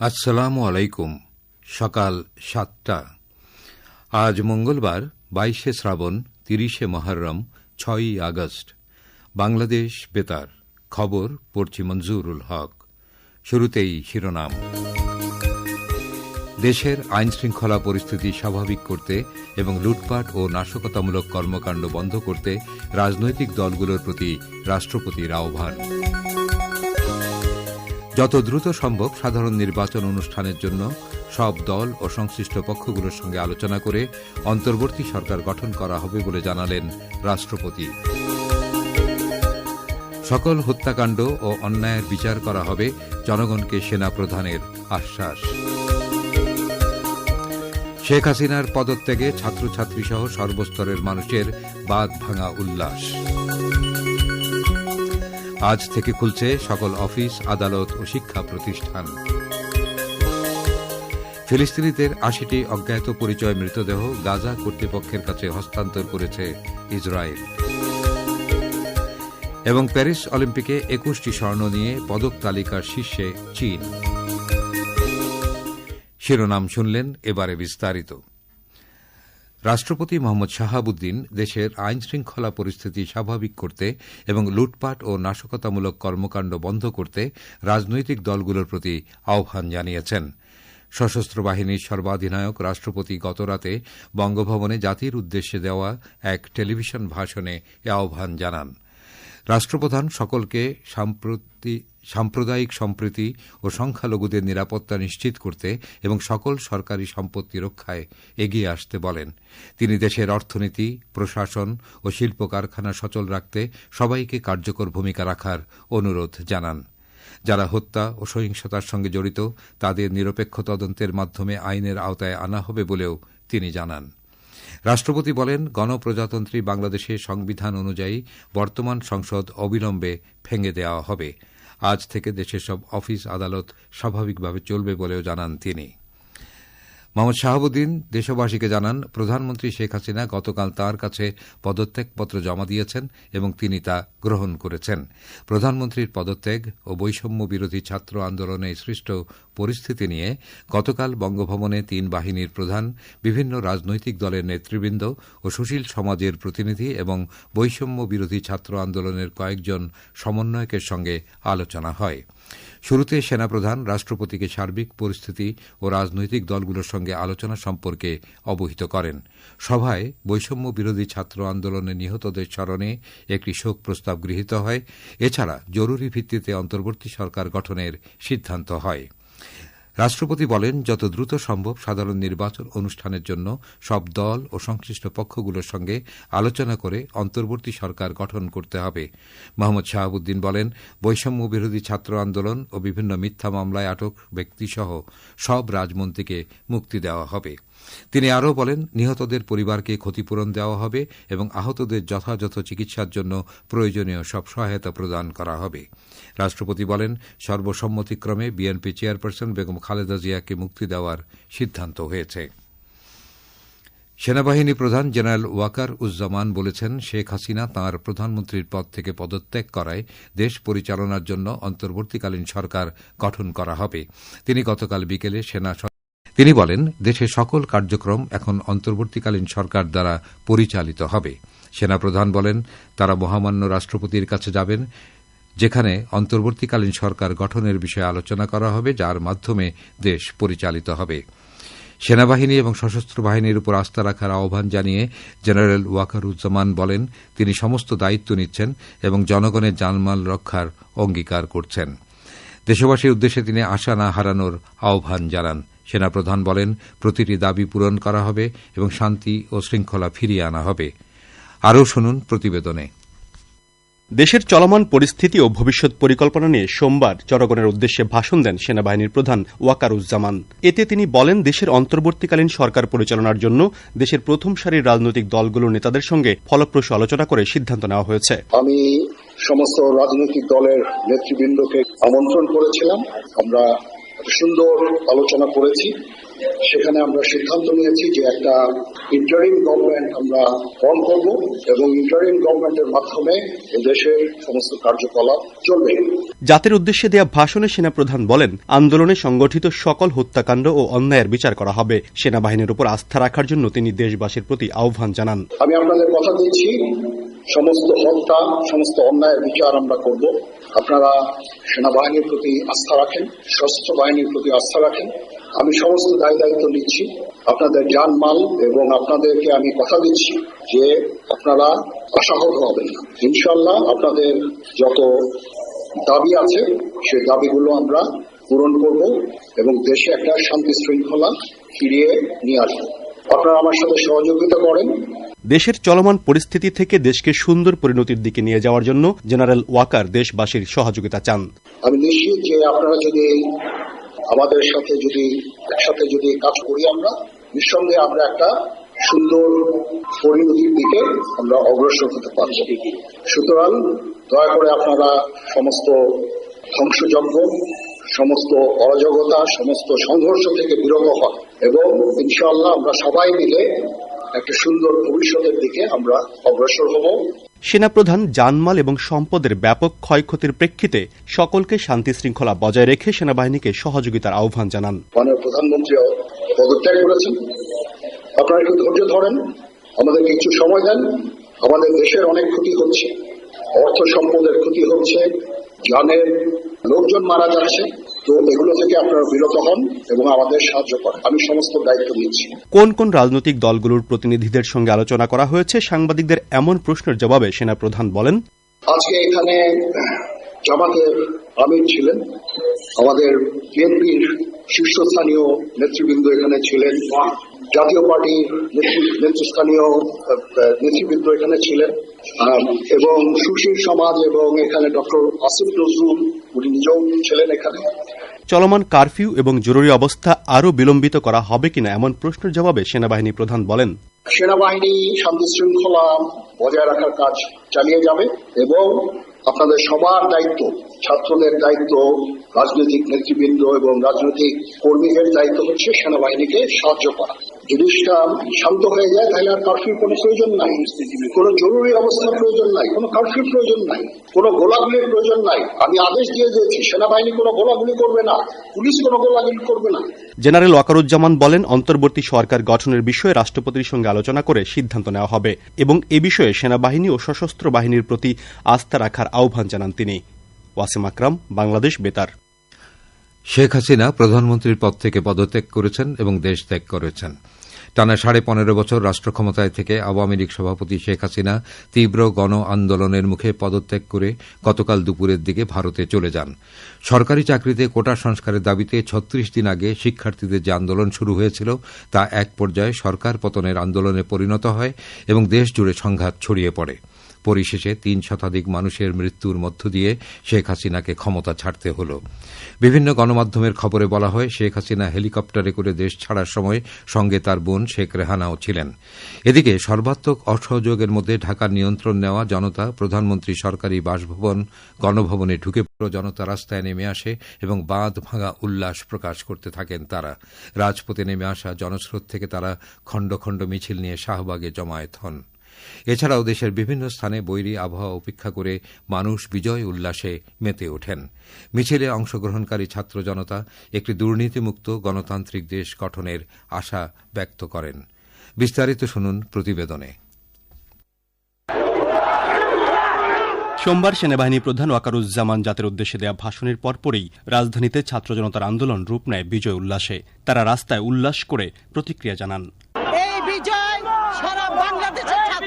আসসালামু আলাইকুম। সকাল সাতটা। আজ মঙ্গলবার, বাইশে শ্রাবণ, তিরিশে মহরম, ছয়ই আগস্ট। বাংলাদেশ বেতার। খবর পড়ছি মঞ্জুরুল হক। শুরুতেই শিরোনাম। দেশের আইন শৃঙ্খলা পরিস্থিতি স্বাভাবিক করতে এবং লুটপাট ও নাশকতামূলক কর্মকাণ্ড বন্ধ করতে রাজনৈতিক দলগুলোর প্রতি রাষ্ট্রপতির আহ্বান। যত দ্রুত সম্ভব সাধারণ নির্বাচন অনুষ্ঠানের জন্য সব দল ও সংশ্লিষ্ট পক্ষগুলোর সঙ্গে আলোচনা করে অন্তর্বর্তী সরকার গঠন করা হবে বলে জানালেন রাষ্ট্রপতি। সকল হত্যাকাণ্ড ও অন্যায়ের বিচার করা হবে জনগণকে সেনা প্রধানের আশ্বাস। শেখ হাসিনার পদত্যাগে ছাত্রছাত্রী সহ সর্বস্তরের মানুষের বাদ ভাঙা উল্লাস। আজ থেকে খুলছে সকল অফিস, আদালত ও শিক্ষা প্রতিষ্ঠান। ফিলিস্তিনিদের আশিটি অজ্ঞাত পরিচয় মৃতদেহ গাজা কর্তৃপক্ষের কাছে হস্তান্তর করেছে ইসরায়েল। এবং প্যারিস অলিম্পিকে একুশটি স্বর্ণ নিয়ে পদক তালিকার শীর্ষে চীন। শিরোনাম শুনলেন এবারে বিস্তারিত। রাষ্ট্রপতি মোহাম্মদ শাহাবুদ্দিন দেশের আইন শৃঙ্খলা পরিস্থিতি স্বাভাবিক করতে এবং লুটপাট ও নাশকতামূলক কর্মকাণ্ড বন্ধ করতে রাজনৈতিক দলগুলোর প্রতি আহ্বান জানিয়েছেন। সশস্ত্র বাহিনীর সর্বাধিনায়ক রাষ্ট্রপতি গতরাতে বঙ্গভবনে জাতির উদ্দেশ্যে দেওয়া এক টেলিভিশন ভাষণে এ আহ্বান জানান। রাষ্ট্রপ্রধান সকলকে সাম্প্রদায়িক সম্প্রীতি ও সংখ্যালঘুদের নিরাপত্তা নিশ্চিত করতে এবং সকল সরকারি সম্পত্তি রক্ষায় এগিয়ে আসতে বলেন। তিনি দেশের অর্থনীতি, প্রশাসন ও শিল্প কারখানা সচল রাখতে সবাইকে কার্যকর ভূমিকা রাখার অনুরোধ জানান। যারা হত্যা ও সহিংসতার সঙ্গে জড়িত, তাদের নিরপেক্ষ তদন্তের মাধ্যমে আইনের আওতায় আনা হবে বলেও তিনি জানান। রাষ্ট্রপতি বলেন, গণপ্রজাতন্ত্রী বাংলাদেশে সংবিধান অনুযায়ী বর্তমান সংসদ অবিলম্বে ভেঙে দেওয়া হবে। আজ থেকে দেশের সব অফিস আদালত স্বাভাবিকভাবে চলবে বলেও জানান তিনি। মোহাম্মদ শাহাবুদ্দিন দেশবাসীকে জানান, প্রধানমন্ত্রী শেখ হাসিনা গতকাল তার কাছে পদত্যাগপত্র জমা দিয়েছেন এবং তিনি তা গ্রহণ করেছেন। প্রধানমন্ত্রীর পদত্যাগ ও বৈষম্য বিরোধী ছাত্র আন্দোলনে সৃষ্ট পরিস্থিতি নিয়ে গতকাল বঙ্গভবনে তিন বাহিনীর প্রধান, বিভিন্ন রাজনৈতিক দলের নেতৃবৃন্দ ও সুশীল সমাজের প্রতিনিধি এবং বৈষম্য বিরোধী ছাত্র আন্দোলনের কয়েকজন সমন্বয়কের সঙ্গে আলোচনা হয়। শুরুতে সেনাপ্রধান, রাষ্ট্রপতিকে সার্বিক পরিস্থিতি ও রাজনৈতিক দলগুলোর সঙ্গে আলোচনা সম্পর্কে অবহিত করেন। সভায় বৈষম্য বিরোধী ছাত্র আন্দোলনে নিহতদের স্মরণে একটি শোক প্রস্তাব গৃহীত হয়। এছাড়া জরুরি ভিত্তিতে অন্তর্বর্তী সরকার গঠনের সিদ্ধান্ত হয়। রাষ্ট্রপতি বলেন, যত দ্রুত সম্ভব সাধারণ নির্বাচন অনুষ্ঠানের জন্য সব দল ও সংশ্লিষ্ট পক্ষগুলোর সঙ্গে আলোচনা করে অন্তর্বর্তী সরকার গঠন করতে হবে। মোহাম্মদ শাহাবুদ্দিন বলেন, বৈষম্য বিরোধী ছাত্র আন্দোলন ও বিভিন্ন মিথ্যা মামলায় আটক ব্যক্তিসহ সব রাজমন্ত্রীকে মুক্তি দেওয়া হবে। তিনি আরও বলেন, নিহতদের পরিবারকে ক্ষতিপূরণ দেওয়া হবে এবং আহতদের যথাযথ চিকিৎসার জন্য প্রয়োজনীয় সব সহায়তা প্রদান করা হবে। রাষ্ট্রপতি বলেন, সর্বসম্মতিক্রমে বিএনপি চেয়ারপারসন বেগম খালেদা জিয়াকে মুক্তি দেওয়ার সিদ্ধান্ত হয়েছে। সেনাবাহিনী প্রধান জেনারেল ওয়াকার উজ্জামান বলেছেন, শেখ হাসিনা তাঁর প্রধানমন্ত্রীর পদ থেকে পদত্যাগ করায় দেশ পরিচালনার জন্য অন্তর্বর্তীকালীন সরকার গঠন করা হবে। তিনি গতকাল বিকেলে সেনা তিনি বলেন দেশের সকল কার্যক্রম এখন অন্তর্বর্তীকালীন সরকার দ্বারা পরিচালিত হবে। সেনাপ্রধান বলেন, তারা মহামান্য রাষ্ট্রপতির কাছে যাবেন, যেখানে অন্তর্বর্তীকালীন সরকার গঠনের বিষয়ে আলোচনা করা হবে, যার মাধ্যমে দেশ পরিচালিত হবে। সেনাবাহিনী এবং সশস্ত্র বাহিনীর উপর আস্থা রাখার আহ্বান জানিয়ে জেনারেল ওয়াকারুজ্জামান বলেন, তিনি সমস্ত দায়িত্ব নিচ্ছেন এবং জনগণের জানমাল রক্ষার অঙ্গীকার করছেন। দেশবাসীর উদ্দেশ্যে তিনি আশা না হারানোর আহ্বান জানান। সেনাপ্রধান বলেন প্রতিটি দাবি পূরণ করা হবে এবং শান্তি ও শৃঙ্খলা ফিরিয়ে আনা হবে। আরও শুনুন প্রতিবেদনে। দেশের চলমান পরিস্থিতি ও ভবিষ্যৎ পরিকল্পনা নিয়ে সোমবার জনগণের উদ্দেশ্যে ভাষণ দেন সেনাবাহিনীর প্রধান ওয়াকারুজ্জামান। এতে তিনি বলেন দেশের অন্তর্বর্তীকালীন সরকার পরিচালনার জন্য দেশের প্রথম সারির রাজনৈতিক দলগুলোর নেতাদের সঙ্গে ফলপ্রসূ আলোচনা করে সিদ্ধান্ত নেওয়া হয়েছে। আমি সমস্ত রাজনৈতিক দলের নেতৃবৃন্দকে আমন্ত্রণ করেছিলাম। আমরা সুন্দর আলোচনা করেছি। সেখানে আমরা সিদ্ধান্ত নিয়েছি যে একটা ইন্টারিম গভর্নমেন্ট আমরা ফর্ম করব এবং ইন্টারিম গভর্নমেন্টের মাধ্যমে দেশের সমস্ত কার্যকলাপ চলবে। জাতির উদ্দেশ্যে দেয়া ভাষণে সেনাপ্রধান বলেন আন্দোলনে সংগঠিত সকল হত্যাকাণ্ড ও অন্যায়ের বিচার করা হবে। সেনাবাহিনীর উপর আস্থা রাখার জন্য তিনি দেশবাসীর প্রতি আহ্বান জানান। আমি আপনাদের কথা দিচ্ছি সমস্ত হত্যা সমস্ত অন্যায়ের বিচার আমরা করব। আপনারা সেনাবাহিনীর প্রতি আস্থা রাখেন, সশস্ত্র বাহিনীর প্রতি আস্থা রাখেন। আমি সমস্ত দায় দায়িত্ব নিচ্ছি। আপনাদের যান মাল এবং আপনাদেরকে আমি কথা দিচ্ছি যে আপনারা আশাহত হবেন ইনশাল্লাহ আপনাদের যত দাবি আছে সেই দাবিগুলো আমরা পূরণ করব এবং দেশে একটা শান্তি শৃঙ্খলা ফিরিয়ে নিয়ে আসব। আপনারা আমার সাথে সহযোগিতা করেন। দেশের চলমান পরিস্থিতি থেকে দেশকে সুন্দর পরিণতির দিকে নিয়ে যাওয়ার জন্য জেনারেল ওয়াকার দেশবাসীর সহযোগিতা চান। আমি নিশ্চিত যে আপনারা যদি আমাদের সাথে যদি, একসাথে যদি কাজ করি আমরা, নিঃসন্দেহে আমরা একটা সুন্দর পরিণতির দিকে আমরা অগ্রসর হতে পারব। সুতরাং দয়া করে আপনারা সমস্ত ধ্বংসযজ্ঞ, সমস্ত অরাজকতা, সমস্ত সংঘর্ষ থেকে বিরত হন এবং ইনশাআল্লাহ আমরা সবাই মিলে একটা সুন্দর ভবিষ্যতের দিকে আমরা অগ্রসর হব। সেনাপ্রধান জানমাল এবং সম্পদের ব্যাপক ক্ষয়ক্ষতির প্রেক্ষিতে সকলকে শান্তি শৃঙ্খলা বজায় রেখে সেনাবাহিনীকে সহযোগিতার আহ্বান জানান। মাননীয় প্রধানমন্ত্রীও পদত্যাগ করেছেন। আপনারা একটু ধৈর্য ধরেন আমাদের কিছু সময় দেন। আমাদের দেশের অনেক ক্ষতি হচ্ছে অর্থ সম্পদের ক্ষতি হচ্ছে জানের লোকজন মারা যাচ্ছে। তো এগুলো থেকে আপনারা বিরত হন এবং আমাদের সাহায্য করেন। আমি সমস্ত দায়িত্ব নিচ্ছি। কোন কোন রাজনৈতিক দলগুলোর প্রতিনিধিদের সঙ্গে আলোচনা করা হয়েছে? সাংবাদিকদের এমন প্রশ্নের জবাবে সেনাপ্রধান বলেন আজকে এখানে জামাতের আমির ছিলেন। আমাদের বিএনপির শীর্ষস্থানীয় নেতৃবৃন্দ এখানে ছিলেন। জাতীয় পার্টির নেতৃ- নেতৃস্থানীয় নেতৃবৃন্দ এখানে ছিলেন। এবং সুশীল সমাজ এবং এখানে ডক্টর আসিফ নজরুল উনি নিজেও ছিলেন এখানে। চলমান কারফিউ এবং জরুরি অবস্থা আরও বিলম্বিত করা হবে কিনা এমন প্রশ্নের জবাবে সেনাবাহিনী প্রধান বলেন। সেনাবাহিনী শান্তি শৃঙ্খলা বজায় রাখার কাজ চালিয়ে যাবে এবং আপনাদের সবার দায়িত্ব, ছাত্রদের দায়িত্ব, রাজনৈতিক নেতৃবৃন্দ এবং রাজনৈতিক কর্মীদের দায়িত্ব হচ্ছে সেনাবাহিনীকে সাহায্য করা। শান্ত হয়ে যায়, তাহলে আর প্রয়োজন নাই। কোনো জরুরি অবস্থার প্রয়োজন নাই প্রয়োজন নাই, কোনো গোলাগুলির প্রয়োজন নাই। আমি আদেশ দিয়ে দিয়েছি, সেনাবাহিনী কোনো গোলাগুলি করবে না, পুলিশ কোনো গোলাগুলি করবে না। জেনারেল ওয়াকারুজ্জামান বলেন, অন্তর্বর্তী সরকার গঠনের বিষয়ে রাষ্ট্রপতির সঙ্গে আলোচনা করে সিদ্ধান্ত নেওয়া হবে এবং এ বিষয়ে সেনাবাহিনী ও সশস্ত্র বাহিনীর প্রতি আস্থা রাখার আহ্বান জানান তিনি। ওয়াসিম আকরাম, বাংলাদেশ বেতার। শেখ হাসিনা প্রধানমন্ত্রীর পদ থেকে পদত্যাগ করেছেন এবং দেশ ত্যাগ করেছেন। টানা সাড়ে পনেরো বছর রাষ্ট্র ক্ষমতায় থেকে আওয়ামী লীগ সভাপতি শেখ হাসিনা তীব্র গণ আন্দোলনের মুখে পদত্যাগ করে গতকাল দুপুরের দিকে ভারতে চলে যান। সরকারি চাকরিতে কোটা সংস্কারের দাবিতে ছত্রিশ দিন আগে শিক্ষার্থীদের যে আন্দোলন শুরু হয়েছিল, তা এক পর্যায়ে সরকার পতনের আন্দোলনে পরিণত হয় এবং দেশ জুড়ে সংঘাত ছড়িয়ে পড়ে। পরিশেষে তিন শতাধিক মানুষের মৃত্যুর মধ্য দিয়ে শেখ হাসিনাকে ক্ষমতা ছাড়তে হল। বিভিন্ন গণমাধ্যমের খবরে বলা হয়, শেখ হাসিনা হেলিকপ্টারে করে দেশ ছাড়ার সময় সঙ্গে তার বোন শেখ রেহানাও ছিলেন। এদিকে সর্বাত্মক অসহযোগের মধ্যে ঢাকার নিয়ন্ত্রণ নেওয়া জনতা, প্রধানমন্ত্রী সরকারি বাসভবন, গণভবনে ঢুকে জনতা রাস্তায় নেমে আসে এবং বাঁধ ভাঙা উল্লাস প্রকাশ করতে থাকেন তারা। রাজপথে নেমে আসা জনস্রোত থেকে তারা খণ্ড খণ্ড মিছিল নিয়ে শাহবাগে জমায়েত হন। এছাড়াও দেশের বিভিন্ন স্থানে বৈরী আবহাওয়া উপেক্ষা করে মানুষ বিজয় উল্লাসে মেতে ওঠেন। মিছিলে অংশগ্রহণকারী ছাত্র জনতা একটি দুর্নীতিমুক্ত গণতান্ত্রিক দেশ গঠনের আশা ব্যক্ত করেন। বিস্তারিত শুনুন প্রতিবেদনে। সোমবার সেনাবাহিনী প্রধান ওয়াকারুজ্জামান জাতির উদ্দেশ্যে দেয়া ভাষণের পরপরই রাজধানীতে ছাত্র জনতার আন্দোলন রূপ নেয় বিজয় উল্লাসে। তারা রাস্তায় উল্লাস করে প্রতিক্রিয়া জানান। এই বিজয় সারা বাংলাদেশের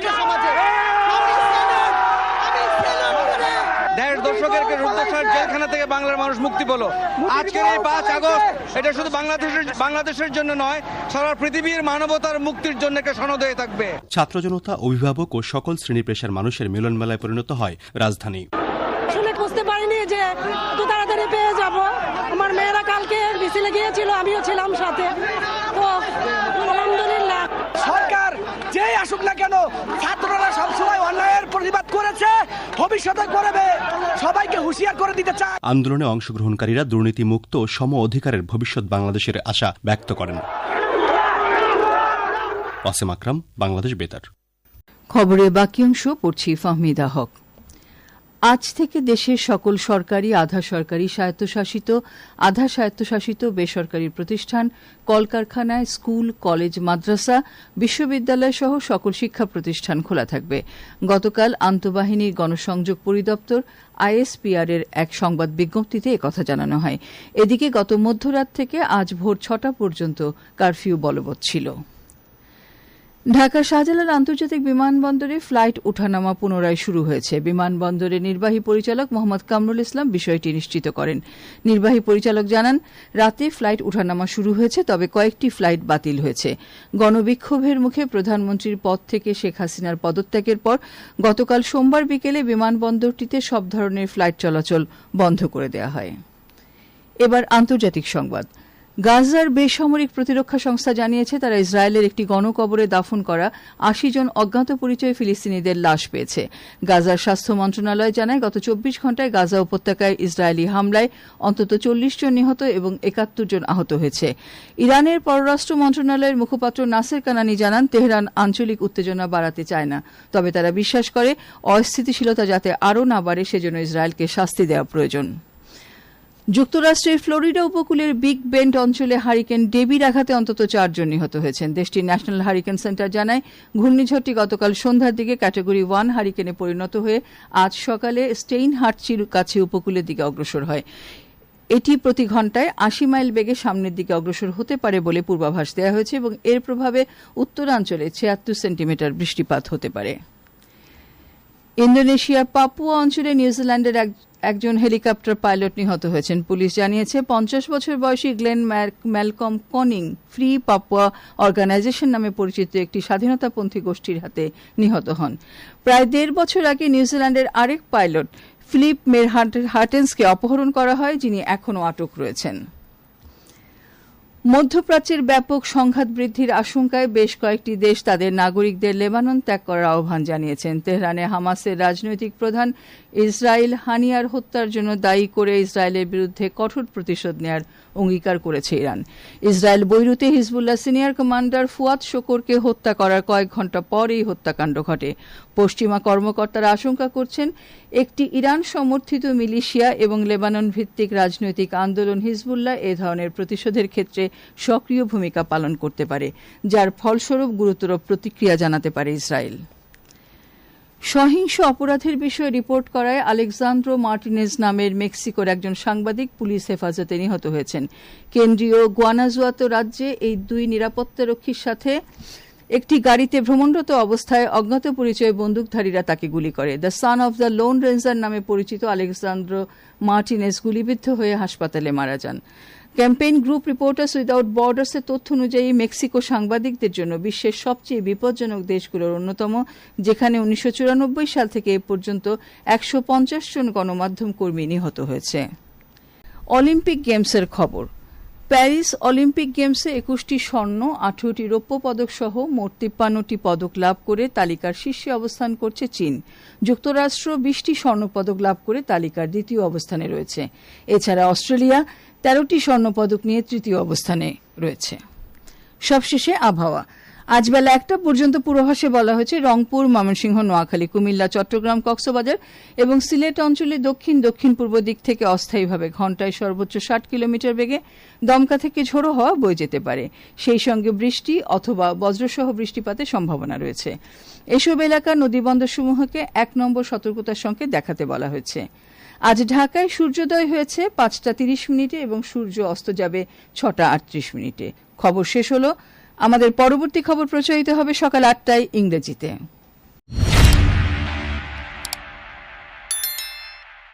দেড় দশকের জেলখানা থেকে বাংলার মানুষ মুক্তি পেল। আজকের এই পাঁচ আগস্ট এটা শুধু বাংলাদেশের বাংলাদেশের জন্য নয় সারা পৃথিবীর মানবতার মুক্তির জন্য একটা সনদ হয়ে থাকবে। ছাত্র জনতা অভিভাবক ও সকল শ্রেণি পেশার মানুষের মিলন মেলায় পরিণত হয় রাজধানী। আসলে বুঝতে পারিনি যে এত তাড়াতাড়ি পেয়ে যাব। আমার মেয়েরা কালকে মিছিলে গিয়েছিল আমিও ছিলাম সাথে। ছাত্ররা সবসময় অন্যায়ের প্রতিবাদ করেছে ভবিষ্যতে করবে। সবাইকে হুঁশিয়ার করে দিতে চায়। আন্দোলনে অংশগ্রহণকারীরা দুর্নীতি মুক্ত সম অধিকারের ভবিষ্যৎ বাংলাদেশের আশা ব্যক্ত করেন। অসীম আকরাম বাংলাদেশ বেতার। খবরের বাকি অংশ পড়ছি ফাহমিদা হক। আজ থেকে দেশের সকল সরকারি, আধা সরকারি স্বায়ত্তশাসিত, আধা স্বায়ত্তশাসিত বেসরকারি প্রতিষ্ঠান, কলকারখানায় স্কুল, কলেজ, মাদ্রাসা, বিশ্ববিদ্যালয় সহ সকল শিক্ষা প্রতিষ্ঠান খোলা থাকবে। গতকাল আন্তঃবাহিনীর গণসংযোগ পরিদপ্তর আইএসপিআর এর এক সংবাদ বিজ্ঞপ্তিতে একথা জানানো হয়। এদিকে গত মধ্যরাত থেকে আজ ভোর ছটা পর্যন্ত কারফিউ বলবৎ ছিল। ঢাকা শাহজালাল আন্তর্জাতিক বিমানবন্দরে ফ্লাইট ওঠানামা পুনরায় শুরু হয়েছে। বিমানবন্দরের নির্বাহী পরিচালক মোহাম্মদ কামরুল ইসলাম বিষয়টি নিশ্চিত করেন। নির্বাহী পরিচালক জানান, রাতে ফ্লাইট ওঠানামা শুরু হয়েছে, তবে কয়েকটি ফ্লাইট বাতিল হয়েছে। গণবিক্ষোভের মুখে প্রধানমন্ত্রীর পদ থেকে শেখ হাসিনার পদত্যাগের পর গতকাল সোমবার বিকেলে বিমানবন্দরটিতে সব ধরনের ফ্লাইট চলাচল বন্ধ করে দেওয়া হয়। এবার আন্তর্জাতিক সংবাদ। গাজার বেসামরিক প্রতিরক্ষা সংস্থা জানিয়েছে, তারা ইসরায়েলের একটি গণকবরে দাফন করা আশি জন অজ্ঞাত পরিচয় ফিলিস্তিনিদের লাশ পেয়েছে। গাজার স্বাস্থ্য মন্ত্রণালয় জানায়, গত চব্বিশ ঘন্টায় গাজা উপত্যকায় ইসরায়েলি হামলায় অন্তত চল্লিশ জন নিহত এবং একাত্তর জন আহত হয়েছে। ইরানের পররাষ্ট্র মন্ত্রণালয়ের মুখপাত্র নাসের কানানি জানান, তেহরান আঞ্চলিক উত্তেজনা বাড়াতে চায় না। তবে তারা বিশ্বাস করে, অস্থিতিশীলতা যাতে আরও না বাড়ে, সেজন্য ইসরায়েলকে শাস্তি দেওয়া প্রয়োজন। যুক্তরাষ্ট্রের ফ্লোরিডা উপকূলের বিগ বেন্ট অঞ্চলে হারিকেন ডেবির আঘাতে অন্তত চারজন নিহত হয়েছেন। দেশটির ন্যাশনাল হারিকেন সেন্টার জানায়, ঘূর্ণিঝড়টি গতকাল সন্ধ্যার দিকে ক্যাটাগরি ওয়ান হারিকেনে পরিণত হয়ে আজ সকালে স্টেইন হার্টচির কাছে উপকূলের দিকে অগ্রসর হয়। এটি প্রতি ঘন্টায় আশি মাইল বেগে সামনের দিকে অগ্রসর হতে পারে বলে পূর্বাভাস দেওয়া হয়েছে এবং এর প্রভাবে উত্তরাঞ্চলে ছিয়াত্তর সেন্টিমিটার বৃষ্টিপাত হতে পারে। ইন্দোনেশিয়ার পাপুয়া অঞ্চলে নিউজিল্যান্ডের এক একজন হেলিকপ্টার পাইলট নিহত হয়েছেন। পুলিশ জানিয়েছে, পঞ্চাশ বছর বয়সী Glen Malcolm Conning free Papua organization নামে পরিচিত একটি স্বাধীনতাপন্থী গোষ্ঠীর হাতে নিহত হন। প্রায় দেড় বছর আগে নিউজিল্যান্ডের আরেক পাইলট ফিলিপ মের হার্টেন্সকে অপহরণ করা হয়, যিনি এখনও আটক রয়েছেন। মধ্যপ্রাচ্যের ব্যাপক সংঘাত বৃদ্ধির আশঙ্কায় বেশ কয়েকটি দেশ তাদের নাগরিকদের লেবানন ত্যাগ করার আহ্বান জানিয়েছেন। তেহরানে হামাসের রাজনৈতিক প্রধান ইসরায়েল হানিয়ার হত্যার জন্য দায়ী করে ইসরায়েলের বিরুদ্ধে কঠোর প্রতিশোধ নেয়ার অঙ্গীকার করেছে ইরান। ইসরায়েল বৈরুতে হিজবুল্লাহ সিনিয়র কমান্ডার ফুয়াদ শোকরকে হত্যা করার কয়েক ঘণ্টা পর এই হত্যাকাণ্ড ঘটে। পশ্চিমা কর্মকর্তারা আশঙ্কা করছেন, একটি ইরান সমর্থিত মিলিশিয়া এবং লেবানন ভিত্তিক রাজনৈতিক আন্দোলন হিজবুল্লাহ এ ধরনের প্রতিশোধের ক্ষেত্রে সক্রিয় ভূমিকা পালন করতে পারে, যার ফলস্বরূপ গুরুতর প্রতিক্রিয়া জানাতে পারে ইসরায়েল। সহিংস অপরাধের বিষয়ে রিপোর্ট করায় আলেকজান্দ্রো মার্টিনেজ নামের মেক্সিকোর একজন সাংবাদিক পুলিশ হেফাজতে নিহত হয়েছেন। কেন্দ্রীয় গুয়ানাজুয়াতো রাজ্যে এই দুই নিরাপত্তারক্ষীর সাথে একটি গাড়িতে ভ্রমণরত অবস্থায় অজ্ঞাত পরিচয় বন্দুকধারীরা তাকে গুলি করে। The son of the lone ranger নামে পরিচিত আলেকজান্দ্রো মার্টিনেজ গুলিবিদ্ধ হয়ে হাসপাতালে মারা যান। ক্যাম্পেইন গ্রুপ রিপোর্টার্স উইদাউট বর্ডার্সের তথ্য অনুযায়ী মেক্সিকো সাংবাদিকদের জন্য বিশ্বের সবচেয়ে বিপজ্জনক দেশগুলোর অন্যতম, যেখানে উনিশশো চুরানব্বই সাল থেকে এ পর্যন্ত একশো পঞ্চাশ জন গণমাধ্যম কর্মী নিহত হয়েছে। অলিম্পিক গেমসের খবর। প্যারিস অলিম্পিক গেমসে একুশটি স্বর্ণ, আঠেরোটি রৌপ্য পদক সহ মোট তিপ্পান্নটি পদক লাভ করে তালিকার শীর্ষে অবস্থান করছে চীন। যুক্তরাষ্ট্র বিশটি স্বর্ণপদক লাভ করে তালিকার দ্বিতীয় অবস্থানে রয়েছে। এছাড়া অস্ট্রেলিয়া তেরোটি স্বর্ণপদক নিয়ে তৃতীয় অবস্থানে রয়েছে। সবশেষে আবহাওয়া। আজ বেলা একটা পর্যন্ত পূর্বাভাসে বলা হয়েছে, রংপুর, ময়মনসিংহ, নোয়াখালী, কুমিল্লা, চট্টগ্রাম, কক্সবাজার এবং সিলেট অঞ্চলে দক্ষিণ দক্ষিণ পূর্ব দিক থেকে অস্থায়ীভাবে ঘন্টায় সর্বোচ্চ ষাট কিলোমিটার বেগে দমকা থেকে ঝোড়ো হওয়া বয়ে যেতে পারে। সেই সঙ্গে বৃষ্টি অথবা বজ্রসহ বৃষ্টিপাতের সম্ভাবনা রয়েছে। এসব এলাকার নদীবন্দরসমূহকে এক নম্বর সতর্কতার সঙ্গে দেখাতে বলা হয়েছে। আজ ঢাকায় সূর্যোদয় হয়েছে পাঁচটা তিরিশ মিনিটে এবং সূর্য অস্ত যাবে ছটা আটত্রিশ মিনিটে। খবর শেষ হলো। আমাদের পরবর্তী খবর প্রচারিত হবে সকাল আটটায় ইংরেজিতে।